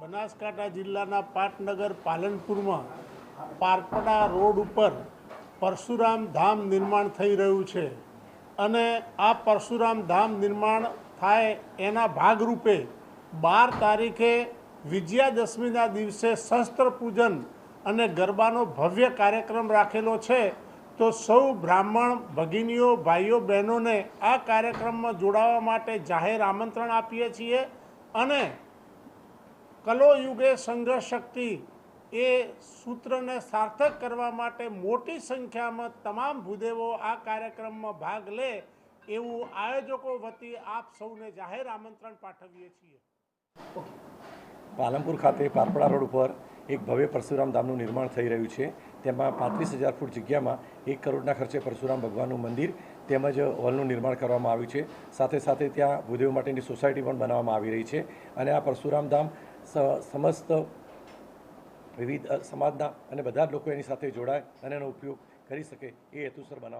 બનાસકાંઠા જિલ્લાના પાટનગર પાલનપુરમાં પારપડા રોડ ઉપર પરશુરામ ધામ નિર્માણ થઈ રહ્યું છે. અને આ પરશુરામ ધામ નિર્માણ થાય એના ભાગરૂપે બાર તારીખે વિજયાદશમીના દિવસે શસ્ત્ર પૂજન અને ગરબાનો ભવ્ય કાર્યક્રમ રાખેલો છે. તો સૌ બ્રાહ્મણ, ભગિનીઓ, ભાઈઓ, બહેનોને આ કાર્યક્રમમાં જોડાવા માટે જાહેર આમંત્રણ આપીએ છીએ અને કલો યુગે સંઘર્ષ શક્તિ એ સૂત્રને સાર્થક કરવા માટે મોટી સંખ્યામાં તમામ ભૂદેવો આ કાર્યક્રમમાં ભાગ લે એવું આયોજકો વતી આપ સૌને જાહેર આમંત્રણ પાઠવીએ છીએ. પાલનપુર ખાતે પારપડા રોડ ઉપર એક ભવ્ય પરશુરામ ધામનું નિર્માણ થઈ રહ્યું છે. તેમાં પાંત્રીસ હજાર ફૂટ જગ્યામાં એક કરોડના ખર્ચે પરશુરામ ભગવાનનું મંદિર તેમજ હોલનું નિર્માણ કરવામાં આવ્યું છે. સાથે સાથે ત્યાં ભૂદેવ માટેની સોસાયટી પણ બનાવવામાં આવી રહી છે અને આ પરશુરામ ધામ સમસ્ત વિવિધ સમાજના અને બધા જ લોકો એની સાથે જોડાય અને એનો ઉપયોગ કરી શકે એ હેતુસર બનાવવામાં